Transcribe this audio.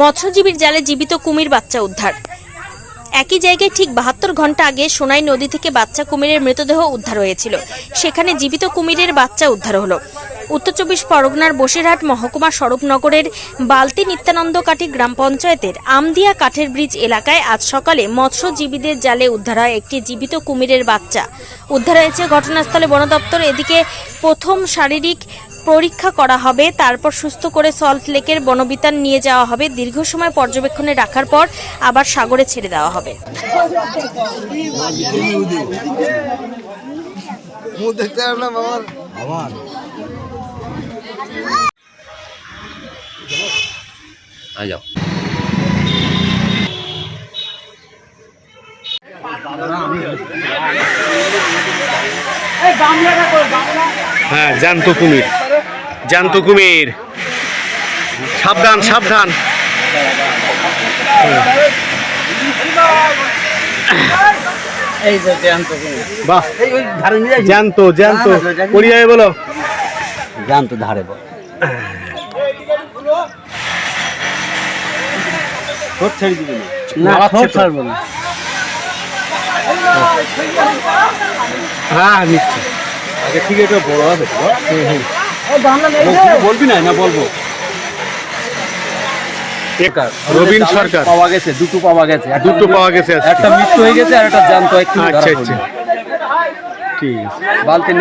মৎস্যজীবীর জালে জীবিত কুমির বাচ্চা উদ্ধার। একই জায়গায় ঠিক বাহাত্তর ঘণ্টা আগে সোনাই নদী থেকে বাচ্চা কুমিরের মৃতদেহ উদ্ধার হয়েছিল। সেখানে জীবিত কুমিরের বাচ্চা উদ্ধার হলো। উত্তর চব্বিশ পরগনার বসিরহাট মহকুমা স্বরূপনগরের বালতি নিত্যানন্দ কাঠি গ্রাম পঞ্চায়েতের আমদিয়া কাঠের ব্রিজ এলাকায় আজ সকালে মৎস্যজীবীদের জালে উদ্ধার হয় একটি জীবিত কুমিরের বাচ্চা। উদ্ধার হয়েছে ঘটনাস্থলে বন দপ্তর এদিকে প্রথম শারীরিক পরীক্ষা করা হবে তারপর সুস্থ করে সল্ট লেকের বনবিতান নিয়ে যাওয়া হবে। দীর্ঘ সময় পর্যবেক্ষণে রাখার পর আবার সাগরে ছেড়ে দেওয়া হবে। হ্যাঁ জানতো কুমির। জ্যান্ত কুমির। সাবধান সাবধান। বাহ। ধারে জ্যান্ত জ্যান্ত। বলো। জ্যান্ত ধারে বল। হ্যাঁ নিচ্ছি আগে ঠিক এটা বড় হবে। বলবি না না বলব। রবীন সরকার। পাওয়া গেছে দুটো পাওয়া গেছে। দুটো পাওয়া গেছে। একটা মৃত্যু হয়ে গেছে আর একটা আচ্ছা আচ্ছা। ঠিক আছে। বালতি